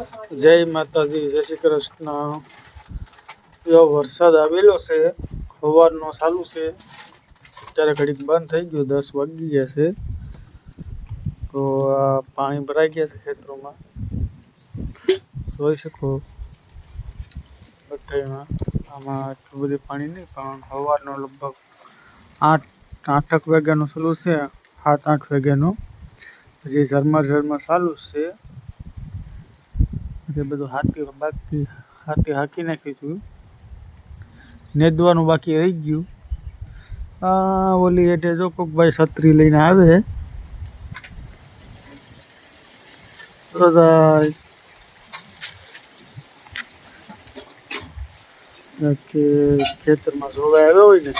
જય માતાજી, જય શ્રી કૃષ્ણ. એવો વરસાદ આવેલો છે સવારનો ચાલુ છે, અત્યારે ઘડીક બંધ થઈ ગયો, દસ વાગી ગયા છે. તો આ પાણી ભરાઈ ગયા છે ખેતરોમાં. જોઈ શકો બધામાં આમાં એટલું બધું પાણી નહીં, પણ સવારનો લગભગ આઠ, આઠક વાગ્યાનું ચાલુ છે, સાત, આઠ વાગ્યાનું. પછી ઝરમર ઝરમર ચાલુ છે. એ બધું હાથી બાકી હાથી હાકી નાખ્યું હતું નેદવાનું બાકી રહી ગયું. આ ઓલી એટલે જો કોક ભાઈ છત્રી લઈને આવે બધા કે ખેતરમાં જોવા આવ્યો હોય ને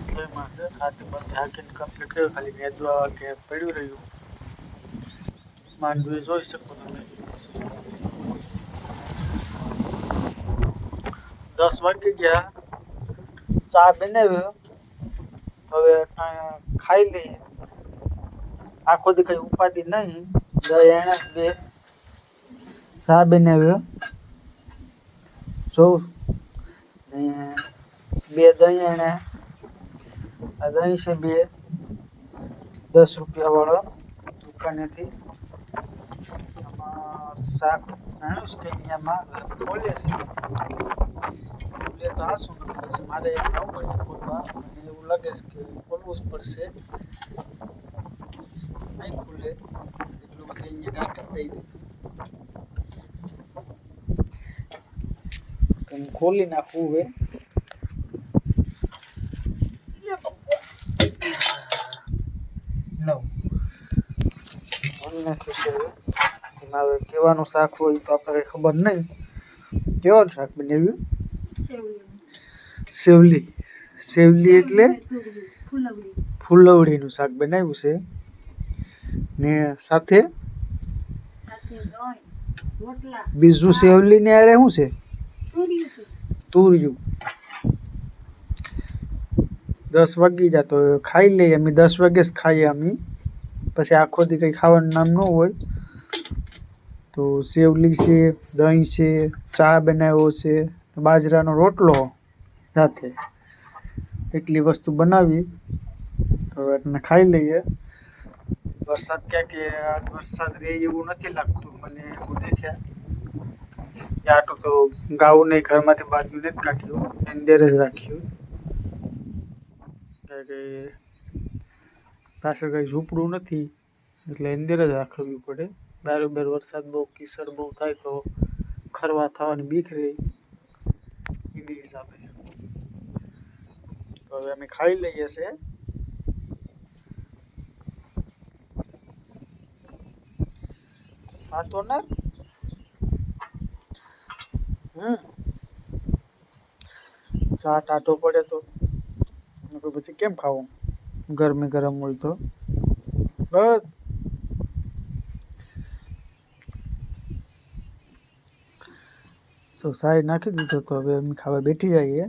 એટલે એમાં છે હાથી બંધ હાકીને કમ્પ્લીટ કર્યું, ખાલી નેદવા કે પડ્યું રહ્યું. માંડવી જોઈ શકો તમે. દસ વાગી ગયા. ચા બનાવ્યો. હવે અટાણે ખાઈ લઈએ. આખો દી કઈ ઉપાધિ નહીં. દહીં એના બે ચા બનાવ્યો. જોઉં. ને બે દહીં એણે આ સાહેબીએ દસ રૂપિયાવાળો દુકાનેથી. શાક જાણ્યું કે અહીંયામાં ખોલે છે. ખોલે તો આ શું પડશે? મારે જવું પડશે ખોલવા. મને એવું લાગે છે કે ખોલવું જ પડશે. નહીં ખુલે. એટલું બધું અહીંયા ડાક્ટર દઈ દે ખોલી નાખવું હવે. ખોલી નાખ્યું છે એમાં હવે કેવાનું શાક હોય તો આપણે ખબર નહીં કેવાનું શાક બનાવ્યું સેવલી સેવલી એટલે ફૂલવડીનું શાક બનાવ્યું છે ને સાથે બીજું સેવલી ને આડે શું છે તુર્યું દસ વાગી જતો ખાઈ લઈએ અમે, દસ વાગે જ ખાઈએ અમે. પછી આખો દી કંઈ ખાવાનું નામ ન હોય. તો સેવલી છે, દહીં છે, ચા બનાવ્યો છે, બાજરાનો રોટલો સાથે એટલી વસ્તુ બનાવી. તો એટલે ખાઈ લઈએ. વરસાદ ક્યાં કે વરસાદ રહે એવું નથી લાગતું મને એવું દેખ્યા. કે આટલું તો ગાવું નહીં ઘરમાંથી બાજુ નથી કાઢ્યું, અંદર જ રાખ્યું. કે પાછળ કંઈ ઝૂંપડું નથી. એટલે અંદર જ રાખવી પડે. બારોબાર વરસાદ બહુ કિસડ બહુ થાય તો ખરવા થવાની બીક રહે એની હિસાબે. હવે અમે ખાઈ લઈએ છે. સાતો ના? હમ. ચા ટાટો પડે તો. પછી કેમ ખાવું? ગરમી ગરમ હોય તો. બસ. તો સાઈડ નાખી દીધો તો હવે અમે ખાવા બેઠી જઈએ.